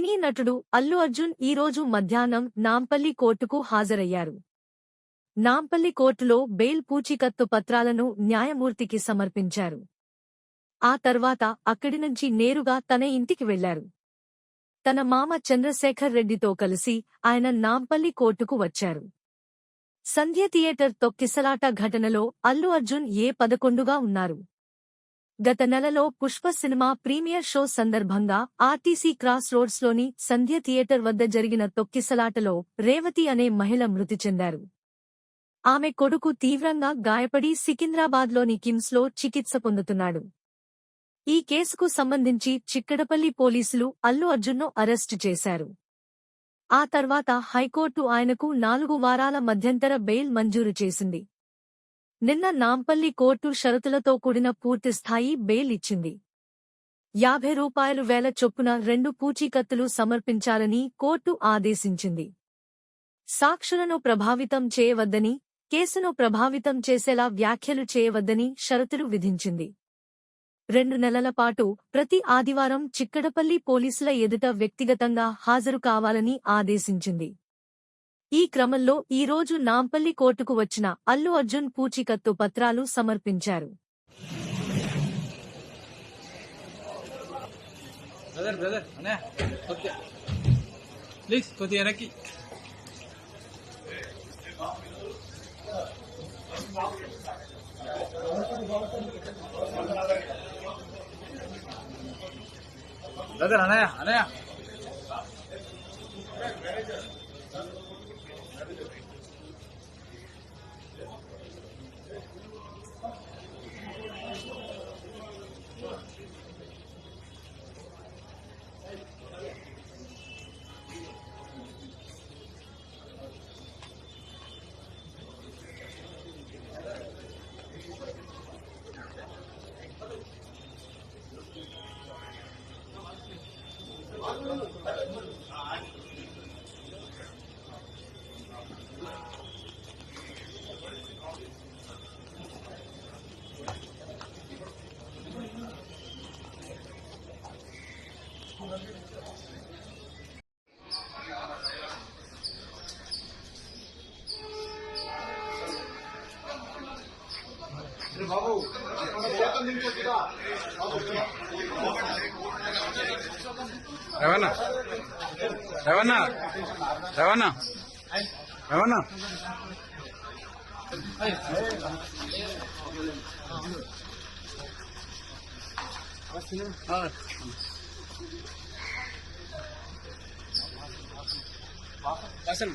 సినీ నటుడు అల్లు అర్జున్ ఈరోజు మధ్యాహ్నం నాంపల్లి కోర్టుకు హాజరయ్యారు. నాంపల్లి కోర్టులో బెయిల్ పూచీకత్తు పత్రాలను న్యాయమూర్తికి సమర్పించారు. ఆ తర్వాత అక్కడి నుంచి నేరుగా తన ఇంటికి వెళ్ళారు. తన మామ చంద్రశేఖర్ రెడ్డితో కలిసి ఆయన నాంపల్లి కోర్టుకు వచ్చారు. సంధ్య థియేటర్ తొక్కిసలాట ఘటనలో అల్లు అర్జున్ ఏ పదకొండుగా ఉన్నారు? గత నెలలో పుష్ప సినిమా ప్రీమియర్ షో సందర్భంగా ఆర్టీసీ క్రాస్ రోడ్స్లోని సంధ్య థియేటర్ వద్ద జరిగిన తొక్కిసలాటలో రేవతి అనే మహిళ మృతి చెందారు. ఆమె కొడుకు తీవ్రంగా గాయపడి సికింద్రాబాద్లోని కిమ్స్లో చికిత్స పొందుతున్నాడు. ఈ కేసుకు సంబంధించి చిక్కడపల్లి పోలీసులు అల్లు అర్జున్ను అరెస్టు చేశారు. ఆ తర్వాత హైకోర్టు ఆయనకు నాలుగు వారాల మధ్యంతర బెయిల్ మంజూరు చేసింది. నిన్న నాంపల్లి కోర్టు షరతులతో కూడిన పూర్తిస్థాయి బెయిల్ ఇచ్చింది. యాభై రూపాయలు వేల చొప్పున రెండు పూచీకత్తులు సమర్పించాలని కోర్టు ఆదేశించింది. సాక్షులను ప్రభావితం చేయవద్దని కేసును ప్రభావితం చేసేలా వ్యాఖ్యలు చేయవద్దని షరతులు విధించింది. రెండు నెలల పాటు ప్రతి ఆదివారం చిక్కడపల్లి పోలీసుల ఎదుట వ్యక్తిగతంగా హాజరు కావాలని ఆదేశించింది. ఈ క్రమంలో ఈరోజు నాంపల్లి కోర్టుకు వచ్చిన అల్లు అర్జున్ పూచీకత్తు పత్రాలు సమర్పించారు. బ్రదర్ అనయా కొద్దిగా ప్లీజ్ కొద్దిగా రవణ. రవణ. రవణ. రవణ. అసలు